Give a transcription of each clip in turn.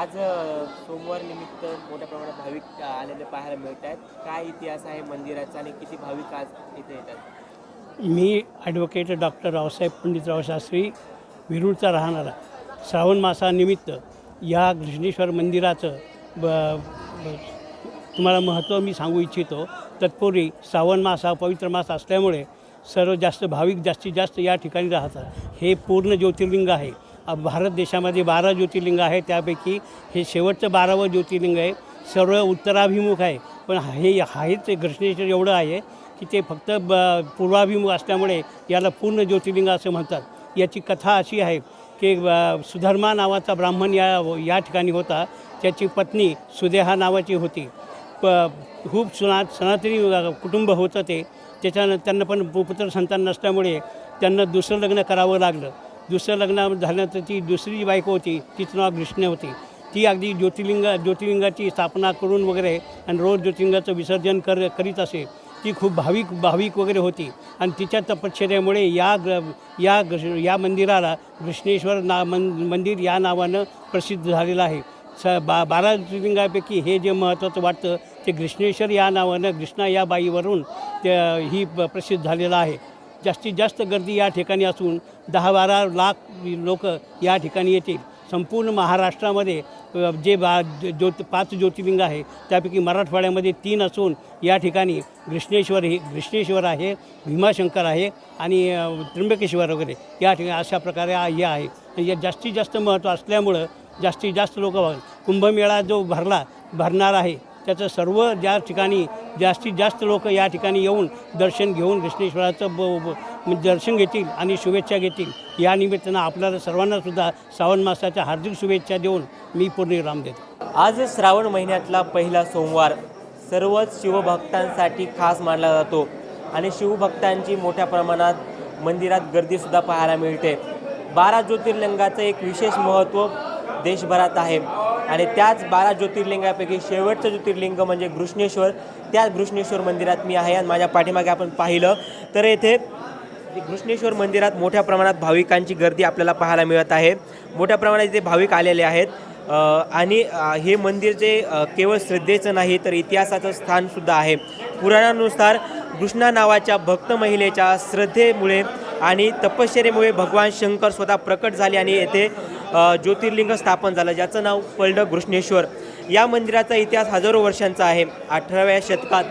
आज सोमवार निमित्त मोठ्या प्रमाणात भाविक आलेले पाहायला मिळत आहेत. काय इतिहास आहे मंदिराचा आणि किती भाविक आज इथे येतात? मी ॲडव्होकेट डॉक्टर रावसाहेब पंडितराव शास्त्री विरूळचा राहणारा. श्रावण मासानिमित्त या घृष्णेश्वर मंदिराचं ब ब- तुम्हाला महत्त्व मी सांगू इच्छितो. तत्पूर्वी श्रावण मास हा पवित्र मास असल्यामुळे सर्व जास्त भाविक जास्तीत जास्त या ठिकाणी राहतात. हे पूर्ण ज्योतिर्लिंग आहे. भारत देशामध्ये बारा ज्योतिर्लिंग आहे त्यापैकी हे शेवटचं बारावं ज्योतिर्लिंग आहे. सर्व उत्तराभिमुख आहे. पण हे आहेच घृष्णेश्वर एवढं आहे की ते फक्त ब पूर्वाभिमुख असल्यामुळे याला पूर्ण ज्योतिर्लिंग असं म्हणतात. याची कथा अशी आहे की सुधर्मा नावाचा ब्राह्मण या या ठिकाणी होता. त्याची पत्नी सुदेहा नावाची होती. प खूप सुना सनातनी कुटुंब होतं ते. त्याच्यानं त्यांना पण पु- पुत्र संतान नसल्यामुळे त्यांना दुसरं लग्न करावं लागलं. दुसरं लग्न झाल्यानंतर ती दुसरी जी बायको होती तिचं नाव कृष्ण होती. ती अगदी ज्योतिर्लिंग ज्योतिर्लिंगाची स्थापना करून वगैरे आणि रोज ज्योतिर्लिंगाचं विसर्जन कर करीत असे. ती खूप भाविक भाविक वगैरे होती. आणि तिच्या तपश्चर्यामुळे या ग्र या या मंदिराला कृष्णेश्वर ना मन मंदिर या नावानं प्रसिद्ध झालेलं आहे. स बा बारा ज्योतिर्लिंगापैकी हे जे महत्त्वाचं वाटतं ते कृष्णेश्वर या नावानं कृष्णा या बाईवरून ही प- प्रसिद्ध झालेलं आहे. जास्तीत जास्त गर्दी या ठिकाणी असून दहा बारा लाख लोक या ठिकाणी येतील. संपूर्ण महाराष्ट्रामध्ये जे बा ज्योत पाच ज्योतिर्लिंग आहे त्यापैकी मराठवाड्यामध्ये तीन असून या ठिकाणी घृष्णेश्वर हे घृष्णेश्वर आहे भीमाशंकर आहे आणि त्र्यंबकेश्वर वगैरे या ठिकाणी अशा प्रकारे हे आहे. आणि जास्तीत जास्त महत्त्व असल्यामुळं जास्तीत जास्त लोक कुंभमेळा जो भरला भरणार आहे त्याचं सर्व ज्या ठिकाणी जास्तीत जास्त लोक या ठिकाणी येऊन दर्शन घेऊन कृष्णेश्वराचं ब म्हणजे दर्शन घेतील आणि शुभेच्छा घेतील या निमित्तानं आपल्याला सर्वांनासुद्धा श्रावण मासाच्या हार्दिक शुभेच्छा देऊन मी पूर्णविराम देतो. आज श्रावण महिन्यातला पहिला सोमवार. सर्वच शिवभक्तांसाठी खास मानला जातो आणि शिवभक्तांची मोठ्या प्रमाणात मंदिरात गर्दीसुद्धा पाहायला मिळते. बारा ज्योतिर्लिंगाचं एक विशेष महत्त्व देशभरात आहे. आणि त्याच बारा ज्योतिर्लिंगापैकी शेवटचं ज्योतिर्लिंग म्हणजे घृष्णेश्वर त्याच घृष्णेश्वर मंदिरात मी आहे आणि माझ्या पाठीमागे आपण पाहिलं. तर येथे घृष्णेश्वर मंदिरात मोठ्या प्रमाणात भाविकांची गर्दी आपल्याला पाहायला मिळत आहे. मोठ्या प्रमाणात इथे भाविक आलेले आहेत. आणि हे मंदिर जे केवळ श्रद्धेचं नाही तर इतिहासाचं स्थानसुद्धा आहे. पुराणानुसार कृष्णा नावाच्या भक्त महिलेच्या श्रद्धेमुळे आणि तपश्चर्येमुळे भगवान शंकर स्वतः प्रकट झाले आणि येथे ज्योतिर्लिंग स्थापन झालं ज्याचं नाव पडलं घृष्णेश्वर या मंदिराचा इतिहास हजारो वर्षांचा आहे. अठराव्या शतकात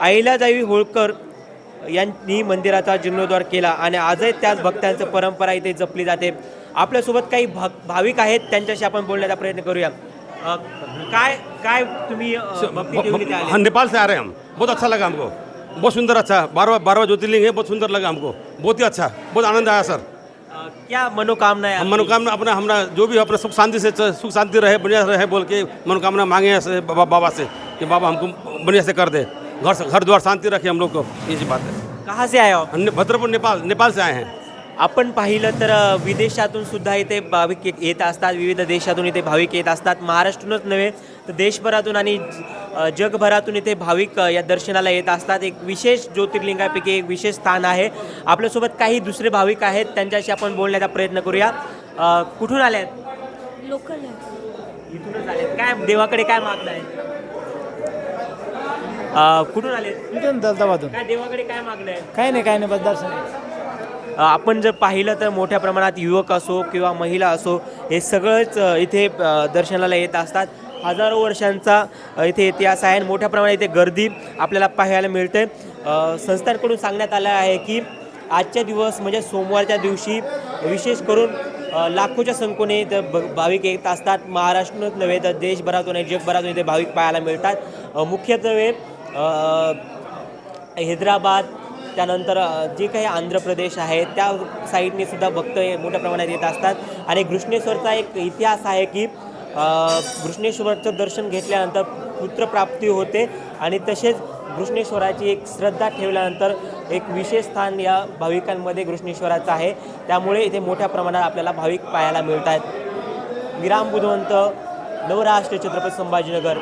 अहिल्यादेवी होळकर यांनी मंदिराचा जीर्णोद्धार केला आणि आजही त्याच भक्तांचं परंपरा इथे जपली जाते. आपल्यासोबत काही भक भाविक आहेत त्यांच्याशी आपण बोलण्याचा प्रयत्न करूया. काय काय तुम्ही हाँ नेपाल से आ रहे हम. बहुत अच्छा लगा हमको. बहुत सुंदर अच्छा. बारवा बारवा ज्योतिर्लिंग है बहुत सुंदर लगा हमको. बहुत ही अच्छा. बहुत आनंद आया सर. क्या मनोकामना है हम? मनोकामना अपना हमारा जो भी अपना सुख शांति से सुख शांति रहे बढ़िया रहे बोल के मनोकामना मांगे हैं से बाबा बाबा से कि बाबा हमको बढ़िया से कर दे। घर घर द्वार शांति रखे हम लोग को ये बात है। कहाँ से आए हो भद्रपुर नेपाल नेपाल से आए हैं। आपण पाहिलं तर विदेशातून सुद्धा इथे भाविक येत असतात. विविध देशातून इथे भाविक येत असतात. महाराष्ट्रूनच नव्हे तर देशभरातून आणि जगभरातून इथे भाविक या दर्शनाला येत असतात. एक विशेष ज्योतिर्लिंगापैकी एक विशेष स्थान आहे. आपल्यासोबत काही दुसरे भाविक आहेत. त्यांच्याशी आपण बोलण्याचा प्रयत्न करूया. कुठून आले आहेत लोकल आहे. इथूनच आले काय देवाकडे काय मागणं आहे? अ, कुठून आले इथून दौलताबादून काय देवाकडे काय मागणं आहे? काही नाही काही नाही बस दर्शन आपण जर पाहिलं तर मोठ्या प्रमाणात युवक असो किंवा महिला असो हे सगळंच इथे दर्शनाला येत असतात. हजारो वर्षांचा इथे इतिहास आहे आणि मोठ्या प्रमाणात इथे गर्दी आपल्याला पाहायला मिळते. संस्थांकडून सांगण्यात आलं आहे की आजच्या दिवस म्हणजे सोमवारच्या दिवशी विशेष करून लाखोच्या संख्येने इथं भ भाविक येत असतात. महाराष्ट्रातूनच नव्हे तर देशभरातून आणि जगभरातून इथे भाविक पाहायला मिळतात. मुख्यत्वे हैदराबाद त्यानंतर जे काही आंध्र प्रदेश आहे त्या साईडने सुद्धा भक्त हे मोठ्या प्रमाणात येत असतात. आणि घृष्णेश्वरचा एक इतिहास आहे की घृष्णेश्वरचं दर्शन घेतल्यानंतर पुत्रप्राप्ती होते आणि तसेच घृष्णेश्वराची एक श्रद्धा ठेवल्यानंतर एक विशेष स्थान या भाविकांमध्ये घृष्णेश्वराचं आहे. त्यामुळे इथे मोठ्या प्रमाणात आपल्याला भाविक पाहायला मिळत आहेत विराम बुधवंत नवराष्ट्र छत्रपती संभाजीनगर.